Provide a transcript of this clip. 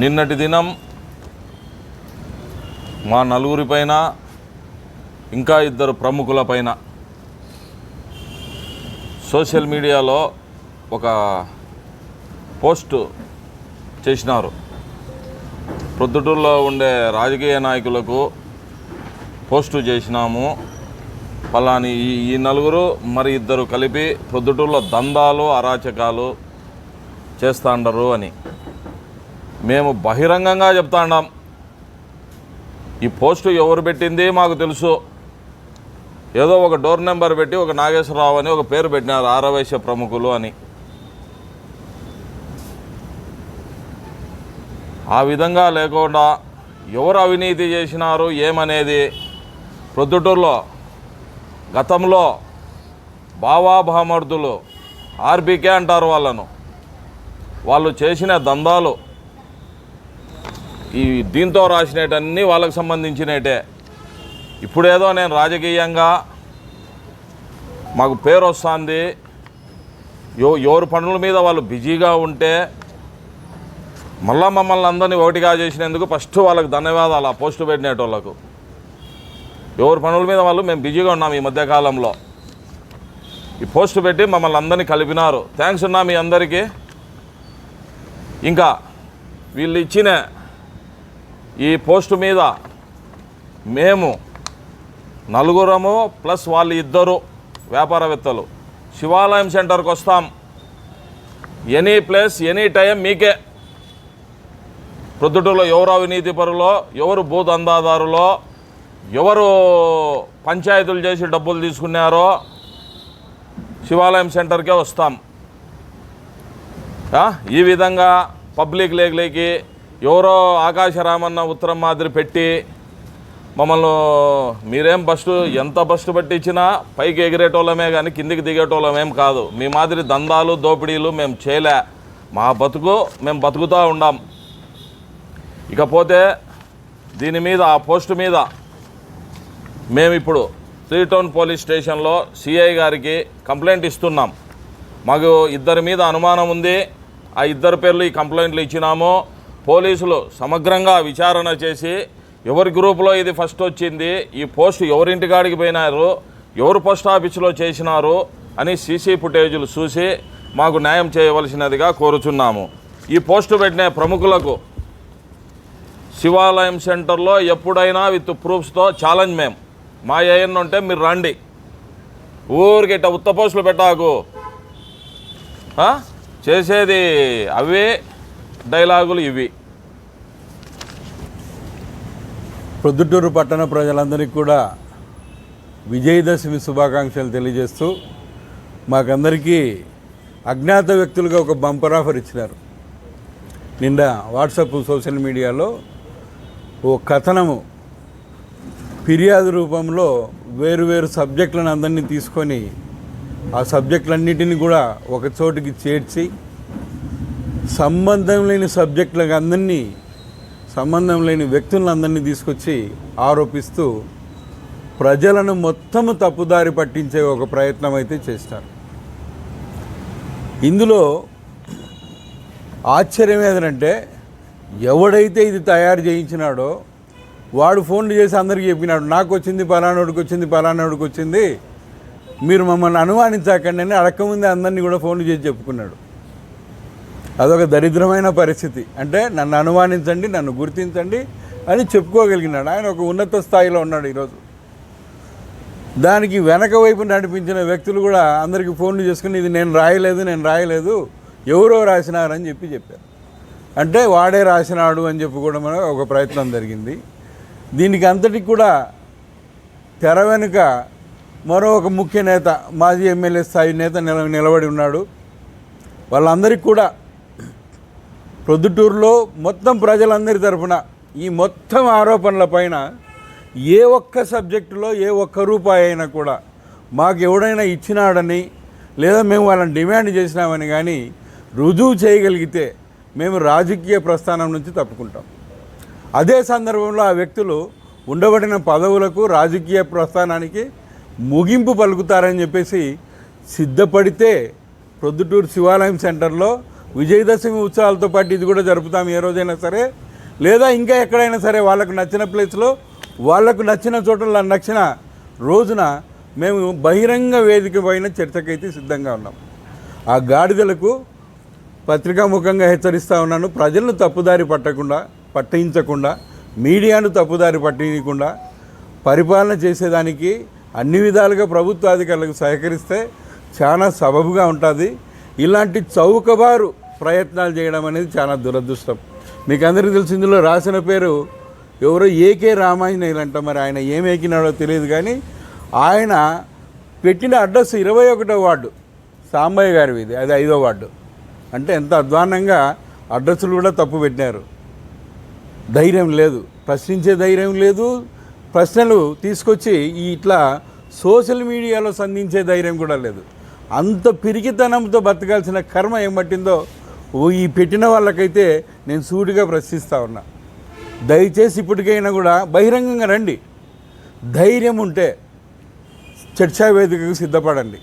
నిన్నటి దినం మా నలుగురిపైన ఇంకా ఇద్దరు ప్రముఖులపైన సోషల్ మీడియాలో ఒక పోస్ట్ చేసినారు. ప్రొద్దుటూరులో ఉండే రాజకీయ నాయకులకు పోస్టు చేసినాము. పలాని ఈ ఈ నలుగురు మరి ఇద్దరు కలిపి ప్రొద్దుటూరులో దందాలు అరాచకాలు చేస్తాండరు అని. మేము బహిరంగంగా చెప్తాండాం ఈ పోస్టు ఎవరు పెట్టింది మాకు తెలుసు. ఏదో ఒక డోర్ నెంబర్ పెట్టి ఒక నాగేశ్వరరావు అని ఒక పేరు పెట్టినారు ఆరవైశ్య ప్రముఖులు అని. ఆ విధంగా లేకుండా ఎవరు అవినీతి చేసినారు ఏమనేది ప్రొద్దుటూరులో గతంలో బావా భామర్థులు ఆర్బీకే అంటారు వాళ్ళను. వాళ్ళు చేసిన దందాలు ఈ దీంతో రాసినటన్నీ వాళ్ళకు సంబంధించినటే ఇప్పుడేదో నేను రాజకీయంగా మాకు పేరు వస్తుంది యో ఎవరి పనుల మీద వాళ్ళు బిజీగా ఉంటే మళ్ళా మమ్మల్ని అందరినీ ఒకటిగా చేసినందుకు ఫస్ట్ వాళ్ళకి ధన్యవాదాలు ఆ పోస్టు పెట్టినటోళ్ళకు. ఎవరి పనుల మీద వాళ్ళు మేము బిజీగా ఉన్నాం ఈ మధ్యకాలంలో ఈ పోస్టు పెట్టి మమ్మల్ని అందరినీ కలిపినారు. థ్యాంక్స్ ఉన్నా మీ అందరికీ. ఇంకా వీళ్ళు ఇచ్చిన ఈ పోస్టు మీద మేము నలుగురము ప్లస్ వాళ్ళు ఇద్దరు వ్యాపారవేత్తలు. శివాలయం సెంటర్కి వస్తాం. ఎనీ ప్లేస్ ఎనీ టైం మీకే. ప్రొద్దుటూరులో ఎవరు అవినీతి పరులో ఎవరు భూదందాదారులో ఎవరు పంచాయతీలు చేసి డబ్బులు తీసుకున్నారో శివాలయం సెంటర్కే వస్తాం. ఈ విధంగా పబ్లిక్ లేకలేకి ఎవరో ఆకాశరామన్న ఉత్తరం మాదిరి పెట్టి మమ్మల్ని మీరేం బస్సు ఎంత బస్సు పట్టించినా పైకి ఎగిరేటోళ్ళమే కానీ కిందికి దిగేటోళ్ళమేం కాదు. మీ మాదిరి దందాలు దోపిడీలు మేము చేయలే. మా బతుకు మేము బతుకుతూ ఉండాం. ఇకపోతే దీని మీద ఆ పోస్టు మీద మేము ఇప్పుడు త్రీ టౌన్ పోలీస్ స్టేషన్లో సిఐ గారికి కంప్లైంట్ ఇస్తున్నాం. మాకు ఇద్దరి మీద అనుమానం ఉంది. ఆ ఇద్దరు పేర్లు ఈ కంప్లైంట్లు ఇచ్చినాము. పోలీసులు సమగ్రంగా విచారణ చేసి ఎవరి గ్రూపులో ఇది ఫస్ట్ వచ్చింది ఈ పోస్ట్ ఎవరింటి కాడికి పోయినారు ఎవరు పోస్ట్ ఆఫీసులో చేసినారు అని సీసీ ఫుటేజీలు చూసి మాకు న్యాయం చేయవలసినదిగా కోరుచున్నాము. ఈ పోస్టు పెట్టిన ప్రముఖులకు శివాలయం సెంటర్లో ఎప్పుడైనా విత్ ప్రూఫ్స్తో ఛాలెంజ్ మేము మా ఏఎన్ ఉంటే మీరు రండి. ఊరికి ఇట్ట ఉత్త పోస్టులు పెట్టాకు. చేసేది అవే డైలాగులు ఇవి. ప్రొద్దుటూరు పట్టణ ప్రజలందరికీ కూడా విజయదశమి శుభాకాంక్షలు తెలియజేస్తూ మాకందరికీ అజ్ఞాత వ్యక్తులుగా ఒక బంపర్ ఆఫర్ ఇచ్చినారు. నిండా వాట్సాప్ సోషల్ మీడియాలో ఓ కథనము ఫిర్యాదు రూపంలో వేరు వేరు సబ్జెక్టులను అందరినీ తీసుకొని ఆ సబ్జెక్టులన్నిటిని కూడా ఒక చోటికి చేర్చి సంబంధం లేని సబ్జెక్టులకు అందరినీ సంబంధం లేని వ్యక్తులందరినీ తీసుకొచ్చి ఆరోపిస్తూ ప్రజలను మొత్తము తప్పుదారి పట్టించే ఒక ప్రయత్నం అయితే చేస్తారు. ఇందులో ఆశ్చర్యం ఏదంటే ఎవడైతే ఇది తయారు చేయించినాడో వాడు ఫోన్లు చేసి అందరికీ చెప్పినాడు నాకు వచ్చింది పలానాడికి వచ్చింది పలానాడికి వచ్చింది మీరు మమ్మల్ని అనుమానించకండి అని అడక్కముందే అందరినీ కూడా ఫోన్లు చేసి చెప్పుకున్నాడు. అదొక దరిద్రమైన పరిస్థితి. అంటే నన్ను అనుమానించండి నన్ను గుర్తించండి అని చెప్పుకోగలిగినాడు. ఆయన ఒక ఉన్నత స్థాయిలో ఉన్నాడు ఈరోజు. దానికి వెనక వైపు నడిపించిన వ్యక్తులు కూడా అందరికీ ఫోన్లు చేసుకుని ఇది నేను రాయలేదు నేను రాయలేదు ఎవరో రాసినారని చెప్పి చెప్పారు. అంటే వాడే రాసినాడు అని చెప్పి కూడా మన ఒక ప్రయత్నం జరిగింది. దీనికి అంతటికి కూడా తెర వెనుక మరో ఒక ముఖ్య నేత మాజీ ఎమ్మెల్యే స్థాయి నేత నిల నిలబడి ఉన్నాడు. వాళ్ళందరికీ కూడా ప్రొద్దుటూరులో మొత్తం ప్రజలందరి తరఫున ఈ మొత్తం ఆరోపణల పైన ఏ ఒక్క సబ్జెక్టులో ఏ ఒక్క రూపాయి అయినా కూడా మాకు ఎవడైనా ఇచ్చినాడని లేదా మేము వాళ్ళని డిమాండ్ చేసినామని కానీ రుజువు చేయగలిగితే మేము రాజకీయ ప్రస్థానం నుంచి తప్పుకుంటాం. అదే సందర్భంలో ఆ వ్యక్తులు ఉండబడిన పదవులకు రాజకీయ ప్రస్థానానికి ముగింపు పలుకుతారని చెప్పేసి సిద్ధపడితే ప్రొద్దుటూరు శివాలయం సెంటర్లో విజయదశమి ఉత్సవాలతో పాటు ఇది కూడా జరుపుతాం ఏ రోజైనా సరే. లేదా ఇంకా ఎక్కడైనా సరే వాళ్ళకు నచ్చిన ప్లేస్లో వాళ్ళకు నచ్చిన చోట నచ్చిన రోజున మేము బహిరంగ వేదిక పైన చర్చకైతే సిద్ధంగా ఉన్నాం. ఆ గాడిదలకు పత్రికాముఖంగా హెచ్చరిస్తూ ఉన్నాను. ప్రజలను తప్పుదారి పట్టకుండా పట్టించకుండా మీడియాను తప్పుదారి పట్టించకుండా పరిపాలన చేసేదానికి అన్ని విధాలుగా ప్రభుత్వ అధికారులకు సహకరిస్తే చాలా సబబుగా ఉంటుంది. ఇలాంటి చౌకబారు ప్రయత్నాలు చేయడం అనేది చాలా దురదృష్టం. మీకు అందరికీ తెలిసి ఇందులో రాసిన పేరు ఎవరో ఏకే రామాంజనేయులు అంట మరి ఆయన ఏం ఎక్కినాడో తెలియదు కానీ ఆయన పెట్టిన అడ్రస్ ఇరవై ఒకటో వార్డు సాంబయ్య గారి ఇది అది ఐదో వార్డు. అంటే ఎంత అధ్వానంగా అడ్రస్లు కూడా తప్పు పెట్టినారు. ధైర్యం లేదు ప్రశ్నించే ధైర్యం లేదు ప్రశ్నలు తీసుకొచ్చి ఈ ఇట్లా సోషల్ మీడియాలో సంధించే ధైర్యం కూడా లేదు. అంత పిరికితనంతో బతకాల్సిన కర్మ ఏం పట్టిందో ఈ పెట్టిన వాళ్ళకైతే నేను సూటిగా ప్రశ్నిస్తూ ఉన్నా. దయచేసి ఇప్పటికైనా కూడా బహిరంగంగా రండి. ధైర్యం ఉంటే చర్చా వేదికకు సిద్ధపడండి.